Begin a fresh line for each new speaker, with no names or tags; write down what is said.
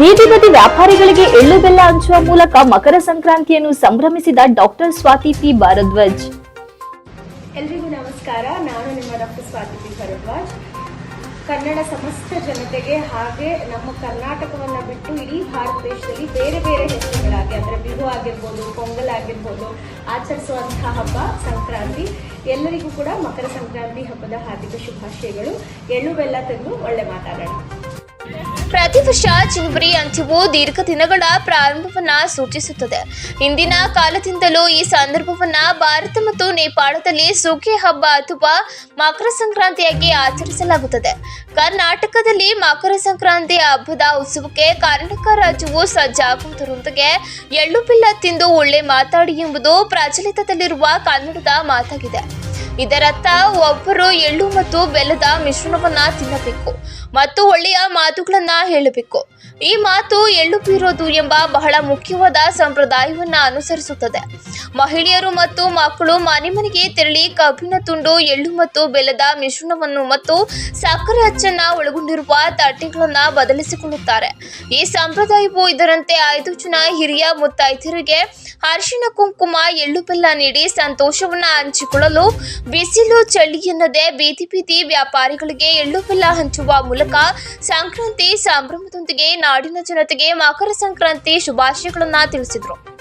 ಬೀದಿ ಬದಿ ವ್ಯಾಪಾರಿಗಳಿಗೆ ಎಳ್ಳು ಬೆಲ್ಲ ಹಂಚುವ ಮೂಲಕ ಮಕರ ಸಂಕ್ರಾಂತಿಯನ್ನು ಸಂಭ್ರಮಿಸಿದ ಡಾಕ್ಟರ್ ಸ್ವಾತಿ ಪಿ ಭಾರದ್ವಾಜ್.
ಎಲ್ರಿಗೂ ನಮಸ್ಕಾರ. ನಾನು ನಿಮ್ಮ ಡಾಕ್ಟರ್ ಸ್ವಾತಿ ಪಿ ಭಾರದ್ವಾಜ್. ಕನ್ನಡ ಸಮಸ್ತ ಜನತೆಗೆ ಹಾಗೆ ನಮ್ಮ ಕರ್ನಾಟಕವನ್ನ ಬಿಟ್ಟು ಇಡೀ ಭಾರತ ದೇಶದಲ್ಲಿ ಬೇರೆ ಬೇರೆ ಹೆಸರುಗಳಾಗಿ, ಅಂದರೆ ಬಿಹು ಆಗಿರ್ಬೋದು, ಪೊಂಗಲ್ ಆಗಿರ್ಬೋದು, ಆಚರಿಸುವಂತಹ ಹಬ್ಬ ಸಂಕ್ರಾಂತಿ. ಎಲ್ಲರಿಗೂ ಕೂಡ ಮಕರ ಸಂಕ್ರಾಂತಿ ಹಬ್ಬದ ಹಾರ್ದಿಕ ಶುಭಾಶಯಗಳು. ಎಳ್ಳು ಬೆಲ್ಲ ತಂದು ಒಳ್ಳೆ ಮಾತಾಡೋಣ.
ಪ್ರತಿ ವರ್ಷ ಜನವರಿ ಅಂತ್ಯವು ದೀರ್ಘ ದಿನಗಳ ಪ್ರಾರಂಭವನ್ನ ಸೂಚಿಸುತ್ತದೆ. ಇಂದಿನ ಕಾಲದಿಂದಲೂ ಈ ಸಂದರ್ಭವನ್ನ ಭಾರತ ಮತ್ತು ನೇಪಾಳದಲ್ಲಿ ಸುಗ್ಗಿ ಹಬ್ಬ ಅಥವಾ ಮಕರ ಸಂಕ್ರಾಂತಿಯಾಗಿ ಆಚರಿಸಲಾಗುತ್ತದೆ. ಕರ್ನಾಟಕದಲ್ಲಿ ಮಕರ ಸಂಕ್ರಾಂತಿ ಹಬ್ಬದ ಉತ್ಸವಕ್ಕೆ ಕರ್ನಾಟಕ ರಾಜ್ಯವು ಸಜ್ಜಾಗುವುದರೊಂದಿಗೆ ಎಳ್ಳು ಬಿಲ್ಲ ತಿಂದು ಒಳ್ಳೆ ಮಾತಾಡಿ ಎಂಬುದು ಪ್ರಚಲಿತದಲ್ಲಿರುವ ಕನ್ನಡದ ಮಾತಾಗಿದೆ. ಇದರರ್ಥ ಒಬ್ಬರು ಎಳ್ಳು ಮತ್ತು ಬೆಲ್ಲದ ಮಿಶ್ರಣವನ್ನ ತಿನ್ನಬೇಕು ಮತ್ತು ಒಳ್ಳೆಯ ಮಾತುಗಳನ್ನ ಹೇಳಬೇಕು. ಈ ಮಾತು ಎಳ್ಳು ಬೀರೋದು ಎಂಬ ಬಹಳ ಮುಖ್ಯವಾದ ಸಂಪ್ರದಾಯವನ್ನ ಅನುಸರಿಸುತ್ತದೆ. ಮಹಿಳೆಯರು ಮತ್ತು ಮಕ್ಕಳು ಮನೆ ಮನೆಗೆ ತೆರಳಿ ಕಬ್ಬಿನ ತುಂಡು, ಎಳ್ಳು ಮತ್ತು ಬೆಲ್ಲದ ಮಿಶ್ರಣವನ್ನು ಮತ್ತು ಸಕ್ಕರೆ ಅಚ್ಚನ್ನ ಒಳಗೊಂಡಿರುವ ತಟ್ಟೆಗಳನ್ನ ಬದಲಿಸಿಕೊಳ್ಳುತ್ತಾರೆ. ಈ ಸಂಪ್ರದಾಯವು ಇದರಂತೆ ಐದು ಜನ ಹಿರಿಯ ಮುತ್ತೈದರಿಗೆ ಅರಿಶಿನ, ಕುಂಕುಮ, ಎಳ್ಳು ಬೆಲ್ಲ ನೀಡಿ ಸಂತೋಷವನ್ನ ಹಂಚಿಕೊಳ್ಳಲು ಬಿಸಿಲು, ಚಳಿ ಎನ್ನದೆ ಬೀದಿ ಬೀದಿ ವ್ಯಾಪಾರಿಗಳಿಗೆ ಎಳ್ಳು ಬೆಲ್ಲ ಹಂಚುವ ಮೂಲಕ ಸಂಕ್ರಾಂತಿ ಸಂಭ್ರಮದೊಂದಿಗೆ ನಾಡಿನ ಜನತೆಗೆ ಮಕರ ಸಂಕ್ರಾಂತಿ ಶುಭಾಶಯಗಳನ್ನ ತಿಳಿಸಿದರು.